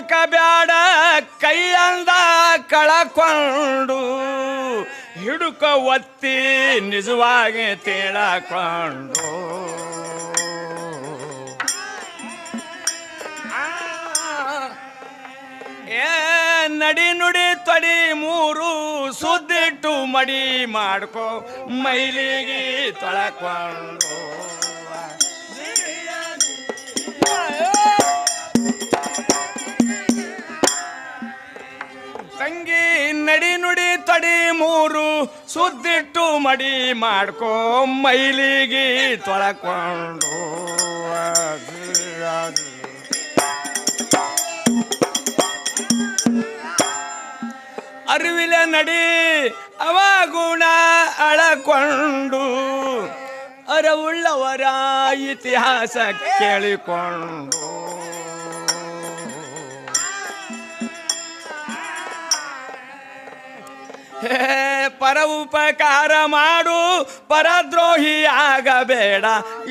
ಹುಡುಕ ಬ್ಯಾಡ, ಕೈಯಂದ ಕಳಕೊಂಡು ಹಿಡುಕ ಒತ್ತಿ ನಿಜವಾಗಿ ತೇಳಕೊಂಡು. ಏ, ನಡಿ ನುಡಿ ತೊಡಿ ಮೂರು ಸುದ್ದಿಟ್ಟು ಮಡಿ ಮಾಡ್ಕೋ, ಮೈಲಿಗೆ ತೊಳಕೊಂಡು. ನಡಿ ನುಡಿ ತಡಿ ಮೂರು, ಸುದ್ದಿಟ್ಟು ಮಡಿ ಮಾಡ್ಕೋ ಮೈಲಿಗೆ ತೊಳಕೊಂಡು ಅರಿವಿಲ ನಡಿ, ಅವಗುಣ ಅಳಕೊಂಡು. ಅರವುಳ್ಳವರ ಇತಿಹಾಸ ಕೇಳಿಕೊಂಡು. ಹೇ ಪರ ಉಪಕಾರ ಮಾಡು ಪರದ್ರೋಹಿ ಆಗಬೇಡ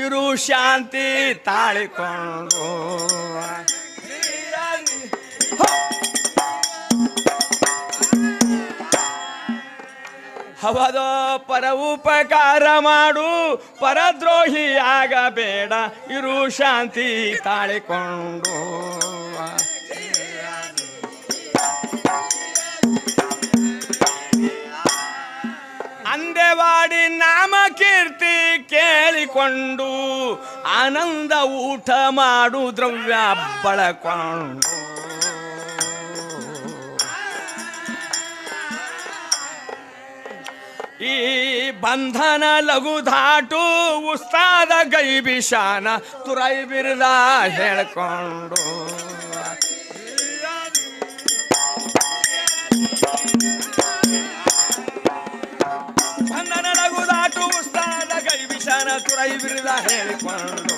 ಇರು ಶಾಂತಿ ತಾಳಿಕೊಂಡು. ಹವದೋ ಪರ ಉಪಕಾರ ಮಾಡು ಪರದ್ರೋಹಿ ಆಗಬೇಡ ಇರು ಶಾಂತಿ ತಾಳಿಕೊಂಡು. ಕೇಳಿಕೊಂಡು ಆನಂದ ಊಟ ಮಾಡು ದ್ರವ್ಯ ಬಳಕೊಂಡು. ಈ ಬಂಧನ ಲಘು ಧಾಟು ಉಸ್ತಾದ ಗೈಬಿಶಾನ ತುರೈ ಬಿರ್ದ ಹೇಳ್ಕೊಂಡು. ಬಿಷಾನ ತುರೈ ಬಿರ್ದ ಹೇಳಿಕೊಂಡು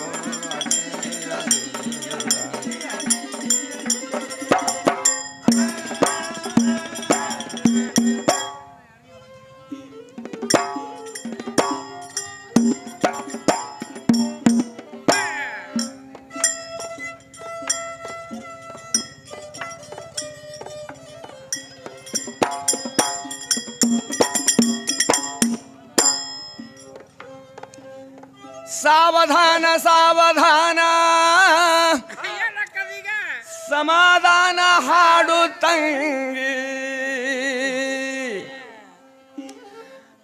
ಸಾವಧಾನ ಸಾವಧಾನ. ಸಮಾಧಾನ ಹಾಡು ತಂಗಿ.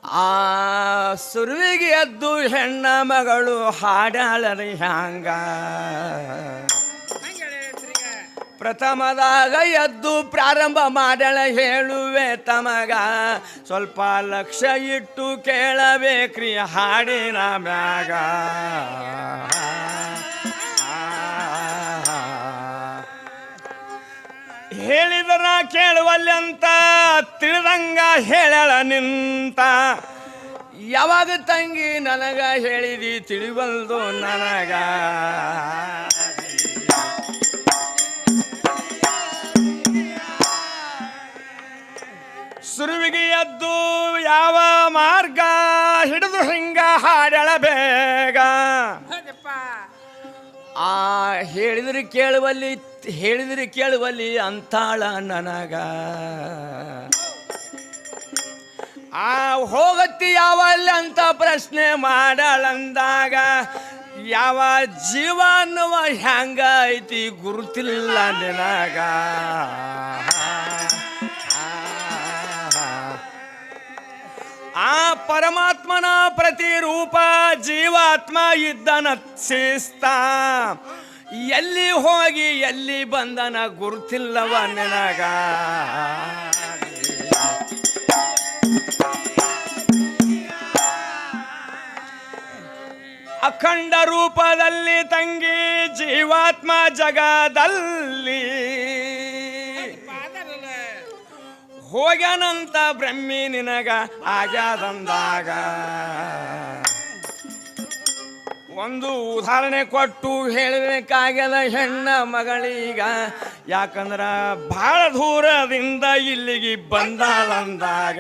ಆ ಸುರುವಿಗೆ ಎದ್ದು ಹೆಣ್ಣ ಮಗಳು ಹಾಡಾಳರಿ ಹ್ಯಾಂಗ. ಪ್ರಥಮದಾಗ ಎದ್ದು ಪ್ರಾರಂಭ ಮಾಡಳ ಹೇಳುವೆ ತಮಗ. ಸ್ವಲ್ಪ ಲಕ್ಷ್ಯ ಇಟ್ಟು ಕೇಳಬೇಕ್ರಿ ಹಾಡಿನ ಮ್ಯಾಗ. ಹೇಳಿದರ ಕೇಳುವಲ್ಲಿ ಅಂತ ತಿಳಿದಂಗ ಹೇಳಳ ನಿಂತ. ಯಾವಾಗ ತಂಗಿ ನನಗ ಹೇಳಿದಿ ತಿಳಿವಲ್ದು ನನಗ. ಸುರುವಿಗೆ ಎದ್ದು ಯಾವ ಮಾರ್ಗ? ಹಿಡಿದು ಹಿಂಗ ಹಾಡಳ ಬೇಗ ಆ ಹೇಳಿದ್ರೆ ಕೇಳುವಲ್ಲಿ ಹೇಳಿದ್ರೆ ಕೇಳುವಲ್ಲಿ ಅಂತಾಳ ನನಗ. ಆ ಹೋಗತ್ತಿ ಯಾವಲ್ಲಿ ಅಂತ ಪ್ರಶ್ನೆ ಮಾಡಳಂದಾಗ ಯಾವ ಜೀವ ಅನ್ನುವ ಹ್ಯಾಂಗ ಐತಿ ಗುರುತಿಲ್ಲ ನಿನಗ. ಆ ಪರಮಾತ್ಮನ ಪ್ರತಿರೂಪ ಜೀವಾತ್ಮ ಇದ್ದನ ಶಿಸ್ತ ಎಲ್ಲಿ ಹೋಗಿ ಎಲ್ಲಿ ಬಂದನ ಗುರುತಿಲ್ಲವ ನಿನಗ. ಅಖಂಡ ರೂಪದಲ್ಲಿ ತಂಗಿ ಜೀವಾತ್ಮ ಜಗದಲ್ಲಿ. ಹೋಗ್ಯಾನಂತ ಬ್ರಹ್ಮಿ ನಿನಗ ಆಗ್ಯಾದಂದಾಗ. ಒಂದು ಉದಾಹರಣೆ ಕೊಟ್ಟು ಹೇಳಬೇಕಾಗ್ಯದ ಹೆಣ್ಣ ಮಗಳೀಗ. ಯಾಕಂದ್ರ ಬಹಳ ದೂರದಿಂದ ಇಲ್ಲಿಗೆ ಬಂದಾಳಂದಾಗ.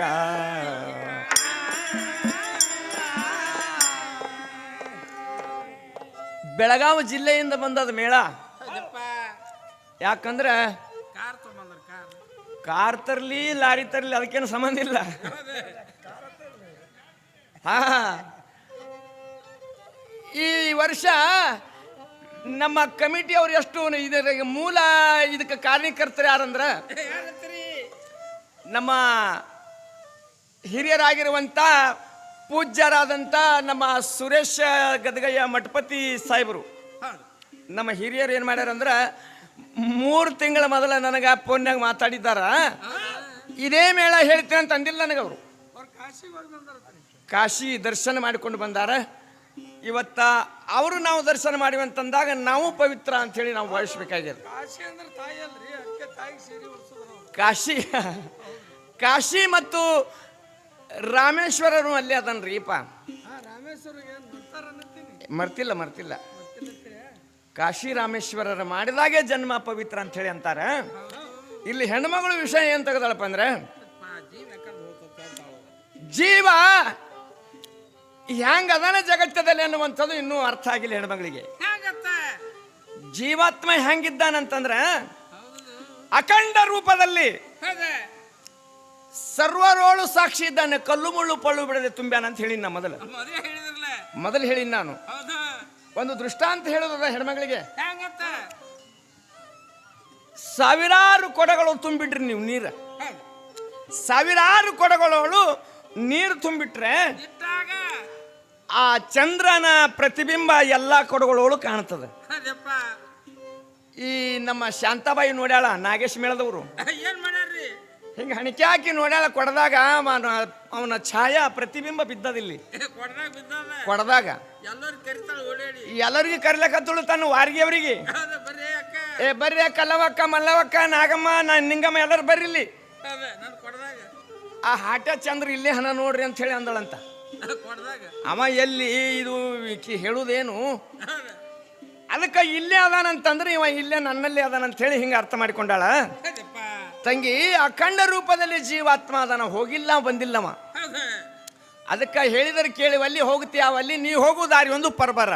ಬೆಳಗಾವಿ ಜಿಲ್ಲೆಯಿಂದ ಬಂದದ ಮೇಳ. ಯಾಕಂದ್ರೆ ಕಾರ್ ತರ್ಲಿ ಲಾರಿ ತರ್ಲಿ ಅದಕ್ಕೇನು ಸಂಬಂಧ ಇಲ್ಲ. ಹಾ. ಈ ವರ್ಷ ನಮ್ಮ ಕಮಿಟಿ ಅವ್ರು ಎಷ್ಟು ಇದರ ಮೂಲ ಇದಕ್ಕೆ ಕಾರಣೀಕರ್ತರು ಯಾರಂದ್ರ? ನಮ್ಮ ಹಿರಿಯರಾಗಿರುವಂತ ಪೂಜ್ಯರಾದಂಥ ನಮ್ಮ ಸುರೇಶ ಗದಗಯ್ಯ ಮಠಪತಿ ಸಾಹೇಬರು. ನಮ್ಮ ಹಿರಿಯರು ಏನು ಮಾಡ್ಯಾರಂದ್ರ ಮೂರು ತಿಂಗಳ ಮೊದಲ ನನಗೆ ಫೋನ್ಯಾಗ ಮಾತಾಡಿದ್ದಾರ. ಇದೇ ಮೇಳ ಹೇಳ್ತೇನೆ ಅಂತ ಅಂದಿಲ್ಲ ನನಗೆ ಅವರು ಕಾಶಿ ದರ್ಶನ ಮಾಡಿಕೊಂಡು ಬಂದಾರ. ಇವತ್ತ ಅವರು ನಾವು ದರ್ಶನ ಮಾಡಿವಂತಂದಾಗ ನಾವು ಪವಿತ್ರ ಅಂತ ಹೇಳಿ ನಾವು ಭಾವಿಸ್ಬೇಕಾಗ್ಯದ ಕಾಶಿ ಕಾಶಿ ಮತ್ತು ರಾಮೇಶ್ವರರು ಅಲ್ಲಿ ಅದನ್ರಿ ಹಾ ರಾಮೇಶ್ವರ ಏನ್ ಬರ್ತಾರ ಅನ್ನತ್ತೀನಿ. ಮರ್ತಿಲ್ಲ ಮರ್ತಿಲ್ಲ. ಕಾಶಿ ರಾಮೇಶ್ವರರ ಮಾಡಿದಾಗೆ ಜನ್ಮ ಪವಿತ್ರ ಅಂತ ಹೇಳಿ ಅಂತಾರೆ. ಇಲ್ಲಿ ಹೆಣ್ಮಗಳು ವಿಷಯ ಏನ್ ತೆಗೆದಳಪ್ಪ ಅಂದ್ರೆ ಜೀವ ಹ್ಯಾಂಗ ಹೆಂಗ ಅದನ ಜಗತ್ತದಲ್ಲಿ ಅನ್ನುವಂಥದ್ದು ಇನ್ನೂ ಅರ್ಥ ಆಗಿಲ್ಲ ಹೆಣ್ಮಗಳಿಗೆ. ಜೀವಾತ್ಮ ಹೆಂಗಿದ್ದಾನಂತಂದ್ರೆ ಅಖಂಡ ರೂಪದಲ್ಲಿ ಸರ್ವರೋಳು ಸಾಕ್ಷಿ ಇದ್ದಾನೆ ಕಲ್ಲು ಮುಳ್ಳು ಪಳ್ಳು ಬಿಡದೆ ತುಂಬ್ಯಾನ ಅಂತ ಹೇಳಿನ ನಾ ಮೊದಲು. ಮೊದಲು ಹೇಳಿನ ನಾನು. ಒಂದು ದೃಷ್ಟಾಂತ ಹೇಳೋದ ಹೆಣ್ಮಗಳಿಗೆ? ಹೆಂಗತ್ತ ಸಾವಿರಾರು ಕೊಡಗಳು ತುಂಬಿಟ್ರಿ ನೀವು ನೀರು. ಸಾವಿರಾರು ಕೊಡಗಳು ನೀರು ತುಂಬಿಟ್ರೆ ಆ ಚಂದ್ರನ ಪ್ರತಿಬಿಂಬ ಎಲ್ಲ ಕೊಡಗಳೋಳು ಕಾಣ್ತದೆ. ಈ ನಮ್ಮ ಶಾಂತಾಬಾಯಿ ನೋಡ್ಯಾಳ ನಾಗೇಶ್ ಮೇಳದವರು. ಹಿಂಗೆ ಹಣಿಕೆ ಹಾಕಿ ನೋಡ್ಯಾಳ ಕೊಡದಾಗ ಅವನ ಛಾಯಾ ಪ್ರತಿಬಿಂಬ ಬಿದ್ದದಿಲ್ಲಿ. ಕೊಡ್ದಾಗ ಬಿದ್ದದ? ಕೊಡದಾಗ. ಎಲ್ಲರೂ ಕರಿತಾಳ ಓಡಾಡಿ. ಎಲ್ಲರಿಗೂ ಕರಿಲಕತ್ತಳು ತನ್ನ ವಾರಿಗೆ ಅವರಿಗೆ ಹೌದ ಬರ್ರಿ ಅಕ್ಕ. ಏ ಬರ್ರಿ ಕಲ್ಲವಕ್ಕ ಮಲ್ಲವಕ್ಕ ನಾಗಮ್ಮ ನಾ ನಿಂಗಮ್ಮ ಎಲ್ಲರೂ ಬರ್ರಿಲ್ಲಿ. ಇಲ್ಲಿ ನಾನು ಕೊಡ್ದಾಗ. ಆ ಹಾಟ ಚಂದ್ರ ಇಲ್ಲೇ ಹಣ ನೋಡ್ರಿ ಅಂತ ಹೇಳಿ ಅಂದಳಂತ. ಕೊಡ್ದಾಗ. ಅವ ಎಲ್ಲಿ ಇದು ಈಕಿ ಹೇಳುದೇನು? ಅದಕ್ಕೆ ಇಲ್ಲೇ ಅದಾನಂತಂದ್ರೆ ಇವ ಇಲ್ಲೇ ನನ್ನಲ್ಲಿ ಅದಾನಂತ ಹೇಳಿ ಹಿಂಗೆ ಅರ್ಥ ಮಾಡಿಕೊಂಡಾಳ. ತಂಗಿ ಅಖಂಡ ರೂಪದಲ್ಲಿ ಜೀವಾತ್ಮ ಅದನ್ನ ಹೋಗಿಲ್ಲ ಬಂದಿಲ್ಲವ. ಅದಕ್ಕೆ ಹೇಳಿದರೆ ಕೇಳಿ ಅಲ್ಲಿ ಹೋಗುತ್ತೆ ಅಲ್ಲಿ ನೀ ಹೋಗು ದಾರಿ ಒಂದು ಪರ್ಬರ.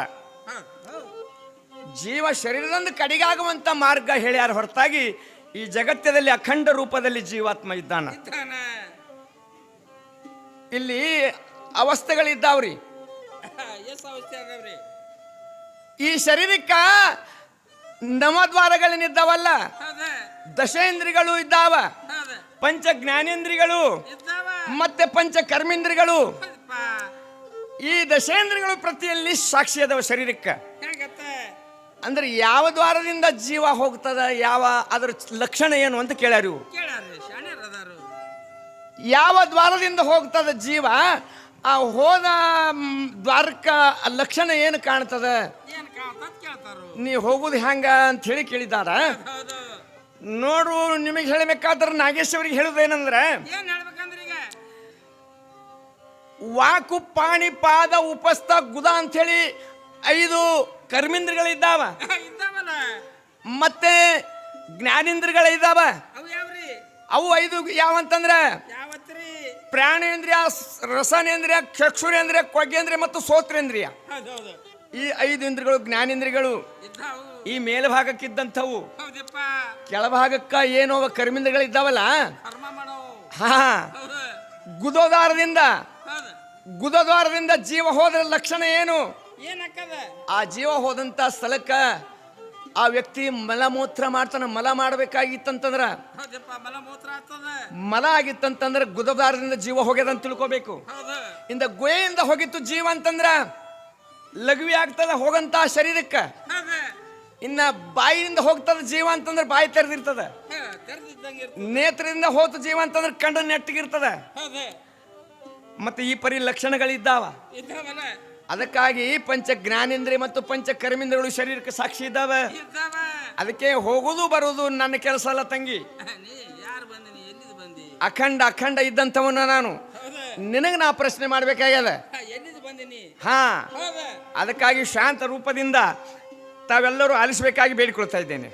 ಜೀವ ಶರೀರದಿಂದ ಕಡಿಗಾಗುವಂತ ಮಾರ್ಗ ಹೇಳ್ಯಾರ ಹೊರತಾಗಿ ಈ ಜಗತ್ತದಲ್ಲಿ ಅಖಂಡ ರೂಪದಲ್ಲಿ ಜೀವಾತ್ಮ ಇದ್ದಾನ. ಇಲ್ಲಿ ಅವಸ್ಥೆಗಳಿದ್ದಾವ್ರಿ. ಈ ಶರೀರಕ್ಕ ನವದ್ವಾರಗಳನ್ನಿದ್ದಾವಲ್ಲ? ಹೌದ. ದಶೇಂದ್ರಿಗಳು ಇದ್ದಾವ. ಪಂಚ ಜ್ಞಾನೇಂದ್ರಿಗಳು ಮತ್ತೆ ಪಂಚ ಕರ್ಮೇಂದ್ರಿಗಳು ಈ ದಶೇಂದ್ರಿಗಳು ಪ್ರತಿಯಲ್ಲಿ ಸಾಕ್ಷಿ ಅದಾವ ಶರೀರಕ್ಕೆ. ಅಂದ್ರೆ ಯಾವ ದ್ವಾರದಿಂದ ಜೀವ ಹೋಗ್ತದ ಯಾವ ಅದರ ಲಕ್ಷಣ ಏನು ಅಂತ ಕೇಳ್ಯಾರ ಯಾವ ದ್ವಾರದಿಂದ ಹೋಗ್ತದ ಜೀವ ಆ ಹೋದ ದ್ವಾರಕ್ಕ ಲಕ್ಷಣ ಏನು ಕಾಣ್ತದ? ನೀ ಹೋಗುದು ಹೆಂಗ ಅಂತ ಹೇಳಿ ಕೇಳಿದಾರ. ನೋಡು ನಿಮಗೆ ಹೇಳಬೇಕಾದ್ರೆ ನಾಗೇಶ್ ಅವ್ರಿಗೆ ಹೇಳುದೇನಂದ್ರೆ ಏನ್ ಹೇಳ್ಬೇಕಂದ್ರ ಈಗ? ವಾಕು ಪಾಣಿ ಪಾದ ಉಪಸ್ಥ ಗುದ ಅಂತ ಹೇಳಿ ಐದು ಕರ್ಮೇಂದ್ರಗಳಿದ್ದಾವ. ಇದ್ದಾವಲ್ಲ? ಮತ್ತೆ ಜ್ಞಾನೇಂದ್ರಗಳಿದ್ದಾವ. ಅವು ಯಾವ್ರಿ? ಅವು ಐದು ಯಾವ ಅಂತಂದ್ರೆ ಪ್ರಾಣೇಂದ್ರಿಯ ರಸನೇಂದ್ರಿಯ ಚಕ್ಷುರೇಂದ್ರಿಯ ಕೊಗ್ಗೇಂದ್ರಿಯ ಮತ್ತು ಸೋತ್ರೇಂದ್ರಿಯ ಈ ಐದು ಇಂದ್ರಿಯಗಳು ಜ್ಞಾನೇಂದ್ರಿಯಗಳು. ಇದ್ದಾವು. ಈ ಮೇಲ್ಭಾಗಕ್ಕಿದ್ದಂಥವು ಕೆಳಭಾಗಕ್ಕ ಏನೋ ಕರ್ಮಿಂದಗಳಿದ್ದಾವಲ್ಲ ಹಾ ಹೌದು. ಗುದೋದಾರದಿಂದ ಹೌದು. ಗುದದ್ವಾರದಿಂದ ಜೀವ ಹೋದ ಲಕ್ಷಣ ಏನು? ಆ ಜೀವ ಹೋದಂತ ಸ್ಥಳಕ್ಕ ಆ ವ್ಯಕ್ತಿ ಮಲಮೂತ್ರ ಮಾಡ್ತಾನ. ಮಲ ಮಾಡಬೇಕಾಗಿತ್ತಂತಂದ್ರ ಮಲ ಆಗಿತ್ತಂತಂದ್ರ ಗುದದ್ವಾರದಿಂದ ಜೀವ ಹೋಗ್ಯದ ಅಂತ ತಿಳ್ಕೋಬೇಕು. ಇಂದ ಗುಹೆಯಿಂದ ಹೋಗಿತ್ತು ಜೀವ ಅಂತಂದ್ರ ಲಘುವಿ ಆಗ್ತದ ಹೋಗಂತ ಶರೀರಕ್ಕ. ಇನ್ನ ಬಾಯಿಯಿಂದ ಹೋಗ್ತದ ಜೀವ ಅಂತಂದ್ರೆ ಬಾಯಿ ತೆರೆದಿರ್ತದ. ನೇತ್ರದಿಂದ ಹೋತ ಜೀವ ಅಂತಂದ್ರೆ ಕಂಡು ನೆಟ್ಟಗಿರ್ತದ. ಮತ್ತೆ ಈ ಪರಿ ಲಕ್ಷಣಗಳಿದ್ದಾವ. ಅದಕ್ಕಾಗಿ ಪಂಚ ಜ್ಞಾನೇಂದ್ರಿಯ ಮತ್ತು ಪಂಚ ಕರ್ಮೇಂದ್ರಗಳು ಶರೀರಕ್ಕೆ ಸಾಕ್ಷಿ ಇದ್ದಾವೆ. ಅದಕ್ಕೆ ಹೋಗುದು ಬರುವುದು ನನ್ನ ಕೆಲಸ ಅಲ್ಲ ತಂಗಿ. ಅಖಂಡ ಅಖಂಡ ಇದ್ದಂಥವನ್ನ ನಾನು. ನಿನಗೆ ನಾ ಪ್ರಶ್ನೆ ಮಾಡ್ಬೇಕಾಗ್ಯದ? ಹಾ ಅದಕ್ಕಾಗಿ ಶಾಂತ ರೂಪದಿಂದ ತಾವೆಲ್ಲರೂ ಆಲಿಸಬೇಕಾಗಿ ಬೇಡಿಕೊಳ್ತಾ ಇದ್ದೇನೆ.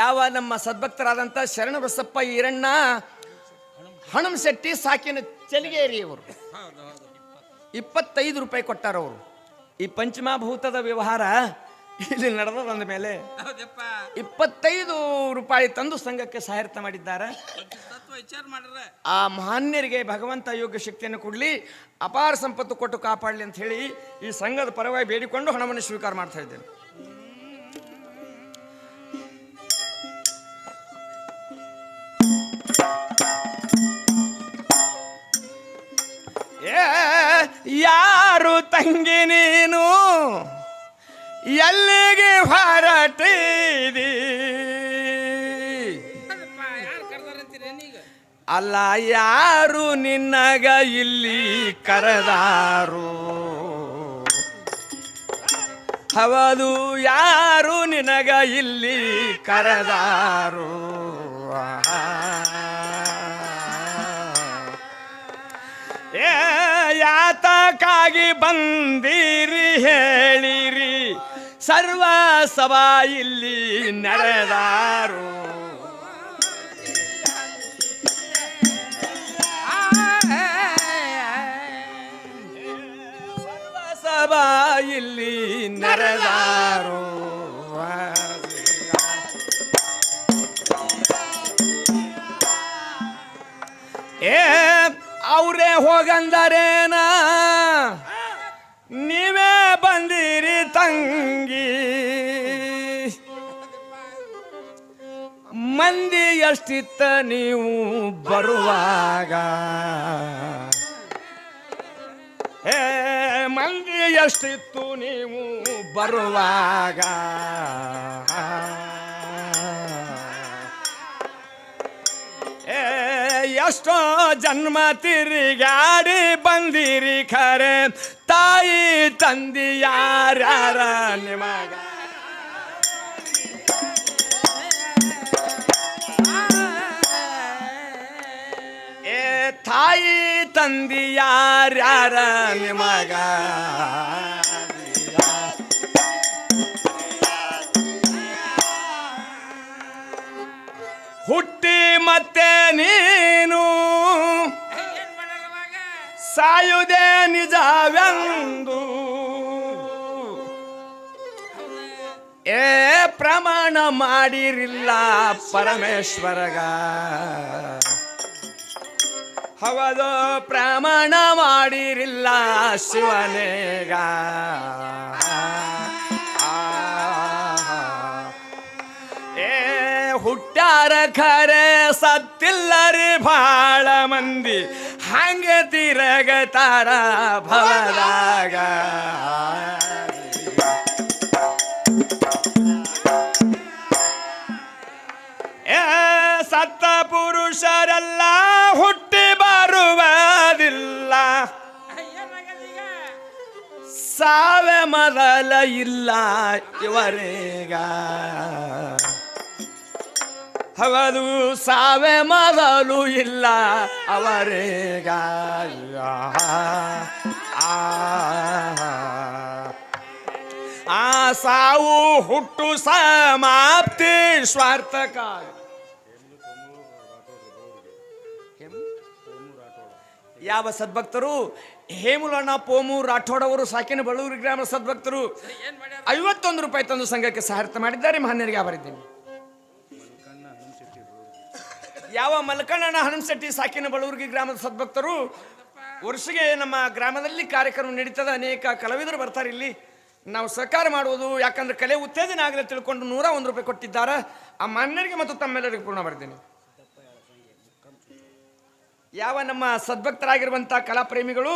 ಯಾವ ನಮ್ಮ ಸದ್ಭಕ್ತರಾದಂಥ ಶರಣ ಬಸಪ್ಪ ಈರಣ್ಣ ಹಣಮಶೆಟ್ಟಿ ಸಾಕಿನ ಚಲಿಗೇರಿ ಹೌದು ಇಪ್ಪತ್ತೈದು ರೂಪಾಯಿ ಕೊಟ್ಟಾರವರು. ಈ ಪಂಚಮಾಭೂತದ ವ್ಯವಹಾರ ಇಲ್ಲಿ ನಡೆದದ ಬಂದ ಮೇಲೆ ಇಪ್ಪತ್ತೈದು ರೂಪಾಯಿ ತಂದು ಸಂಘಕ್ಕೆ ಸಹಾಯತ ಮಾಡಿದ್ದಾರೆ. ಆ ಮಹಾನ್ಯರಿಗೆ ಭಗವಂತ ಯೋಗ್ಯ ಶಕ್ತಿಯನ್ನು ಕೊಡಲಿ ಅಪಾರ ಸಂಪತ್ತು ಕೊಟ್ಟು ಕಾಪಾಡಲಿ ಅಂತ ಹೇಳಿ ಈ ಸಂಘದ ಪರವಾಗಿ ಬೇಡಿಕೊಂಡು ಹಣವನ್ನು ಸ್ವೀಕಾರ ಮಾಡ್ತಾ ಇದ್ದೇನೆ. ಏ ಯಾರು ತಂಗಿ ನೀನು? ಎಲ್ಲಿಗೆ ಹೊರಟಿದಿ? ಅಲ್ಲ ಯಾರು ನಿನ್ನಗ ಇಲ್ಲಿ ಕರೆದಾರು? ಹೌದು ಯಾರು ನಿನಗ ಇಲ್ಲಿ ಕರೆದಾರು? ಏ ಯಾತಕ್ಕಾಗಿ ಬಂದಿರಿ ಹೇಳಿರಿ? ಸರ್ವ ಸಭಾ ಇಲ್ಲಿ ನಡೆದಾರು ಸರ್ವ ಸಭಾ ಇಲ್ಲಿ ನರದಾರು. ಏ ಅವರೇ ಹೋಗಂದರೇನ ಎಷ್ಟಿತ್ತ ನೀವು ಬರುವಾಗ ಹೇ, ಮಂದಿ ಎಷ್ಟಿತ್ತು ನೀವು ಬರುವಾಗ? ಏ ಎಷ್ಟೋ ಜನ್ಮ ತಿರುಗಾಡಿ ಬಂದಿರಿ ಖರೆ, ತಾಯಿ ತಂದಿ ಯಾರ್ಯಾರ ನಿಮಗ? ತಾಯಿ ತಂದಿ ಯಾರ್ಯಾರ ನಿಮಗ? ಹುಟ್ಟಿ ಮತ್ತೆ ನೀನು ಸಾಯುದೇ ನಿಜವೆಂದು. ಏ ಪ್ರಮಾಣ ಮಾಡಿರಿಲ್ಲ ಪರಮೇಶ್ವರಗ. ಹೌದು ಪ್ರಮಾಣ ಮಾಡಿರಿಲ್ಲ ಶಿವನೇಗ ಏ ಹುಟ್ಟಾರ ಖರೆ ಸತ್ತಿಲ್ಲರಿ ಭಾಳ ಮಂದಿ. ಹಂಗೆ ತಿರಗತಾರ ಭವದಾಗ. ಏ, ಸತ್ತ ಪುರುಷರೆಲ್ಲ ಹುಟ್ಟಿ ಸಾವೆ ಮೊದಲ ಇಲ್ಲ ಇವರೀಗ. ಹೌದು ಸಾವೆ ಮೊದಲು ಇಲ್ಲ ಅವರೀಗ. ಆ ಸಾವು ಹುಟ್ಟು ಸಮಾಪ್ತಿ ಸ್ವಾರ್ಥಕ. ಯಾವ ಸದ್ಭಕ್ತರು ಹೇಮುಲಣ್ಣ ಪೋಮು ರಾಠೋಡ್ ಅವರು ಸಾಕಿನ ಬಳ್ಳೂರು ಗ್ರಾಮದ ಸದ್ಭಕ್ತರು ಐವತ್ತೊಂದು ರೂಪಾಯಿ ತಂದು ಸಂಘಕ್ಕೆ ಸಹಾಯತ ಮಾಡಿದ್ದಾರೆ ಮಹನೀಯರಿಗೆ ಆಭರಿದ್ದೀನಿ ಯಾವ ಮಲ್ಕಣ್ಣನ ಹನುಮಶೆಟ್ಟಿ ಸಾಕಿನ ಬಳ್ಳೂರಿಗೆ ಗ್ರಾಮದ ಸದ್ಭಕ್ತರು? ವರ್ಷಗೆ ನಮ್ಮ ಗ್ರಾಮದಲ್ಲಿ ಕಾರ್ಯಕ್ರಮ ನಡೀತದೆ ಅನೇಕ ಕಲಾವಿದರು ಬರ್ತಾರೆ ಇಲ್ಲಿ. ನಾವು ಸಹಕಾರ ಮಾಡುವುದು ಯಾಕಂದ್ರೆ ಕಲೆ ಉತ್ತೇಜನ ಆಗಲಿ ತಿಳ್ಕೊಂಡು ನೂರ ಒಂದು ರೂಪಾಯಿ ಕೊಟ್ಟಿದ್ದಾರೆ. ಆ ಮಾನ್ಯರಿಗೆ ಮತ್ತು ತಮ್ಮೆಲ್ಲರಿಗೂ ಪೂರ್ಣ ಬರ್ತೀನಿ ಯಾವ ನಮ್ಮ ಸದ್ಭಕ್ತರಾಗಿರುವಂಥ ಕಲಾಪ್ರೇಮಿಗಳು?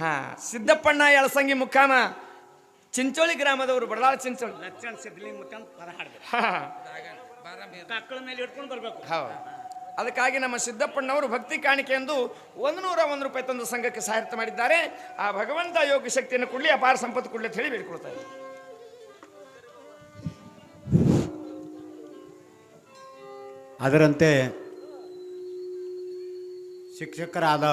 ಹಾ ಸಿದ್ದಪ್ಪಣ್ಣ ಯಳಸಂಗಿ ಮುಖಾಮ ಚಿಂಚೋಳಿ ಗ್ರಾಮದವರು ಬಡಲಾಳ ಚಿಂಚೋಳಿ. ಹೌದು. ಅದಕ್ಕಾಗಿ ನಮ್ಮ ಸಿದ್ದಪ್ಪಣ್ಣವರು ಭಕ್ತಿ ಕಾಣಿಕೆ ಎಂದು ಒಂದು ನೂರ ಒಂದು ರೂಪಾಯಿ ತಂದು ಸಂಘಕ್ಕೆ ಸಹಾಯತ ಮಾಡಿದ್ದಾರೆ. ಆ ಭಗವಂತ ಯೋಗ ಶಕ್ತಿಯನ್ನು ಕೊಡಲಿ ಅಪಾರ ಸಂಪತ್ತು ಕೊಡಲಿ ಅಂತ ಹೇಳಿ ಬೇಡ್ಕೊಳ್ತಾ ಇದ್ದಾರೆ. ಅದರಂತೆ ಶಿಕ್ಷಕರಾದ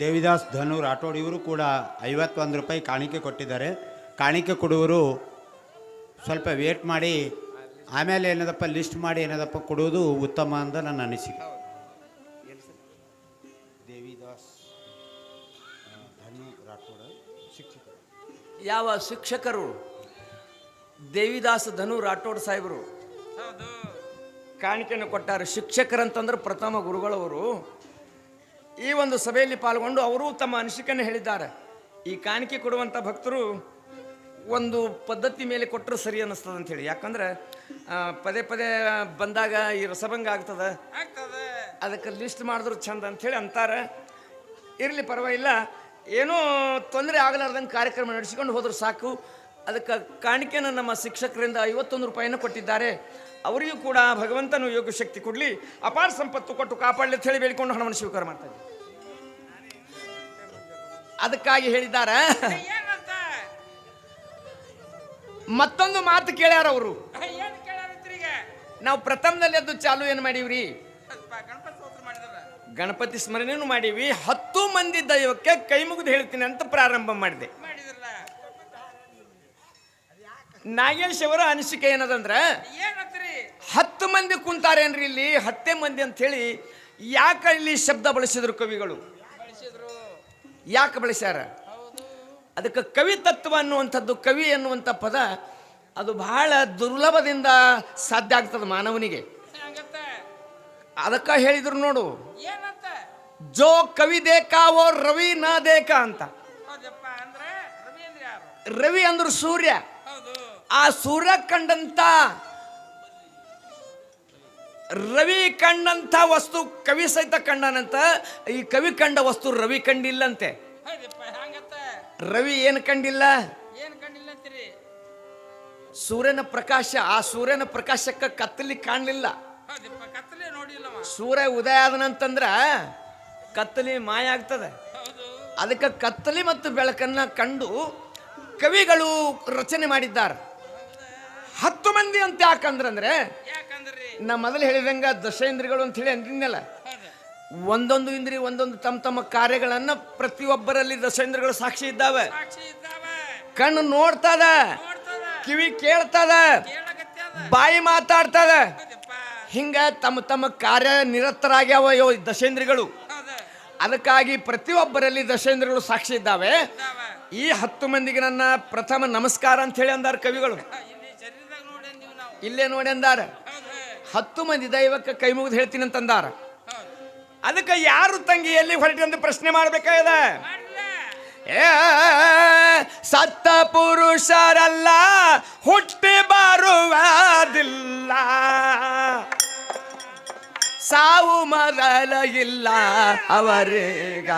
ದೇವಿದಾಸ್ ಧನು ರಾಠೋಡ್ ಇವರು ಕೂಡ ಐವತ್ತೊಂದು ರೂಪಾಯಿ ಕಾಣಿಕೆ ಕೊಟ್ಟಿದ್ದಾರೆ. ಕಾಣಿಕೆ ಕೊಡುವರು ಸ್ವಲ್ಪ ವೇಟ್ ಮಾಡಿ ಆಮೇಲೆ ಏನದಪ್ಪ ಲಿಸ್ಟ್ ಮಾಡಿ ಏನದಪ್ಪ ಕೊಡುವುದು ಉತ್ತಮ ಅಂತ ನನ್ನ ಅನಿಸಿಕೆ. ದೇವಿದಾಸ್ ಆ, ಧನು ರಾಠೋಡ ಶಿಕ್ಷಕರು. ಯಾವ ಶಿಕ್ಷಕರು? ದೇವಿದಾಸ್ ಧನು ರಾಠೋಡ್ ಸಾಹೇಬರು. ಹೌದು. ಕಾಣಿಕೆಯನ್ನು ಕೊಟ್ಟಾರೆ. ಶಿಕ್ಷಕರಂತಂದ್ರೆ ಪ್ರಥಮ ಗುರುಗಳವರು. ಈ ಒಂದು ಸಭೆಯಲ್ಲಿ ಪಾಲ್ಗೊಂಡು ಅವರು ತಮ್ಮ ಅನಿಸಿಕೆಯನ್ನು ಹೇಳಿದ್ದಾರೆ. ಈ ಕಾಣಿಕೆ ಕೊಡುವಂಥ ಭಕ್ತರು ಒಂದು ಪದ್ಧತಿ ಮೇಲೆ ಕೊಟ್ಟರು ಸರಿ ಅನ್ನಿಸ್ತದೆ ಅಂಥೇಳಿ ಯಾಕಂದ್ರೆ ಪದೇ ಪದೇ ಬಂದಾಗ ಈ ರಸಭಂಗ ಆಗ್ತದೆ. ಆಗ್ತದೆ. ಅದಕ್ಕೆ ಲಿಸ್ಟ್ ಮಾಡಿದ್ರು ಚಂದ ಅಂಥೇಳಿ ಅಂತಾರೆ. ಇರಲಿ ಪರವಾಗಿಲ್ಲ. ಏನೂ ತೊಂದರೆ ಆಗಲಾರ್ದಂಗೆ ಕಾರ್ಯಕ್ರಮ ನಡೆಸಿಕೊಂಡು ಹೋದ್ರೆ ಸಾಕು. ಅದಕ್ಕೆ ಕಾಣಿಕೆಯನ್ನು ನಮ್ಮ ಶಿಕ್ಷಕರಿಂದ ಐವತ್ತೊಂದು ರೂಪಾಯಿನ ಕೊಟ್ಟಿದ್ದಾರೆ. ಅವರಿಗೂ ಕೂಡ ಭಗವಂತನು ಯೋಗ ಶಕ್ತಿ ಕೊಡಲಿ. ಅಪಾರ ಸಂಪತ್ತು ಕೊಟ್ಟು ಕಾಪಾಡಲಿ ಅಂತ ಹೇಳಿ ಬೇಡಿಕೊಂಡು ಹಣವನ್ನು ಸ್ವೀಕಾರ ಮಾಡ್ತಾ ಅದಕ್ಕಾಗಿ ಹೇಳಿದ್ದಾರೆ. ಮತ್ತೊಂದು ಮಾತು ಕೇಳ್ಯಾರ ಅವರು. ನಾವು ಪ್ರಥಮದಲ್ಲಿ ಅದು ಚಾಲು ಏನು ಮಾಡೀವ್ರಿ? ಗಣಪತಿ ಸ್ಮರಣೆನೂ ಮಾಡೀವಿ. ಹತ್ತು ಮಂದಿ ದೈವಕ್ಕೆ ಕೈ ಮುಗಿದು ಹೇಳ್ತೀನಿ ಅಂತ ಪ್ರಾರಂಭ ಮಾಡಿದೆ. ನಾಗೇಶ್ ಅವರ ಅನಿಸಿಕೆ ಏನದಂದ್ರೆ ಹತ್ತು ಮಂದಿ ಕುಂತಾರೇನ್ರಿ ಇಲ್ಲಿ? ಹತ್ತೇ ಮಂದಿ ಅಂತ ಹೇಳಿ ಯಾಕೆ ಇಲ್ಲಿ ಶಬ್ದ ಬಳಸಿದ್ರು ಕವಿಗಳು? ಯಾಕೆ ಬಳಸ್ಯಾರ? ಅದಕ್ಕೆ ಅದಕ್ಕೆ ಕವಿತತ್ವ ಅನ್ನುವಂಥದ್ದು, ಕವಿ ಅನ್ನುವಂಥ ಪದ ಅದು ಬಹಳ ದುರ್ಲಭದಿಂದ ಸಾಧ್ಯ ಆಗ್ತದೆ ಮಾನವನಿಗೆ. ಅದಕ್ಕ ಹೇಳಿದ್ರು ನೋಡು. ಜೋ ಕವಿ ದೇಕಾ ಓ ರವಿ ನಾ ದೇಕಾ ಅಂತ. ರವಿ ಅಂದ್ರೆ ಸೂರ್ಯ. ಆ ಸೂರ್ಯ ಕಂಡಂತ ರವಿ ಕಂಡಂತ ವಸ್ತು ಕವಿ ಸಹಿತ ಕಂಡನಂತ ಈ ಕವಿ ಕಂಡ ವಸ್ತು ರವಿ ಕಂಡಿಲ್ಲಂತೆ. ರವಿ ಏನು ಕಂಡಿಲ್ಲ? ಏನ್ ಕಂಡಿಲ್ಲ ಅಂತೀರಿ ಸೂರ್ಯನ ಪ್ರಕಾಶ ಆ ಸೂರ್ಯನ ಪ್ರಕಾಶಕ್ಕೆ ಕತ್ತಲಿ ಕಾಣಲಿಲ್ಲ. ಸೂರ್ಯ ಉದಯ ಆದನಂತಂದ್ರ ಕತ್ತಲಿ ಮಾಯ ಆಗ್ತದೆ. ಅದಕ್ಕೆ ಕತ್ತಲಿ ಮತ್ತು ಬೆಳಕನ್ನ ಕಂಡು ಕವಿಗಳು ರಚನೆ ಮಾಡಿದ್ದಾರೆ. ಹತ್ತು ಮಂದಿ ಅಂತ ಯಾಕಂದ್ರಂದ್ರೆ ಯಾಕಂದ್ರಿ ನಾ ಮೊದಲು ಹೇಳಿದಂಗ ದಶೇಂದ್ರಿಗಳು ಅಂತ ಹೇಳಿ ಅಂದಿದ್ನಲ್ಲ ಒಂದೊಂದು ಇಂದ್ರಿ ಒಂದೊಂದು ತಮ್ಮ ತಮ್ಮ ಕಾರ್ಯಗಳನ್ನು ಪ್ರತಿಯೊಬ್ಬರಲ್ಲಿ ದಶೇಂದ್ರಗಳು ಸಾಕ್ಷಿ ಇದ್ದಾವೆ. ಸಾಕ್ಷಿ ಇದ್ದಾವ. ಕಣ್ಣು ನೋಡ್ತದ ಕಿವಿ ಕೇಳ್ತದ ಬಾಯಿ ಮಾತಾಡ್ತದ. ಹಿಂಗ ತಮ್ಮ ತಮ್ಮ ಕಾರ್ಯ ನಿರತರಾಗ್ಯಾವ ಯೋ ದಶೇಂದ್ರಿಗಳು. ಅದಕ್ಕಾಗಿ ಪ್ರತಿಯೊಬ್ಬರಲ್ಲಿ ದಶೇಂದ್ರಗಳು ಸಾಕ್ಷಿ ಇದ್ದಾವೆ. ಈ ಹತ್ತು ಮಂದಿಗೆ ನನ್ನ ಪ್ರಥಮ ನಮಸ್ಕಾರ ಅಂತ ಹೇಳಿ ಅಂದಾರ ಕವಿಗಳು. ಇಲ್ಲೇ ನೋಡಿ ಅಂದಾರ. ಹತ್ತು ಮಂದಿ ದೈವಕ್ಕೆ ಕೈ ಮುಗಿದು ಹೇಳ್ತೀನಿ ಅಂತಂದಾರ. ಅದಕ್ಕೆ ಯಾರು ತಂಗಿ ಎಲ್ಲಿ ಹೊರಟಿ ಅಂತ ಪ್ರಶ್ನೆ ಮಾಡ್ಬೇಕಾಗದ? ಏ ಸತ್ತ ಪುರುಷರಲ್ಲ ಹುಟ್ಟಿ ಬರುವುದಿಲ್ಲ. ಸಾವು ಮೊದಲ ಇಲ್ಲ ಅವರೀಗ.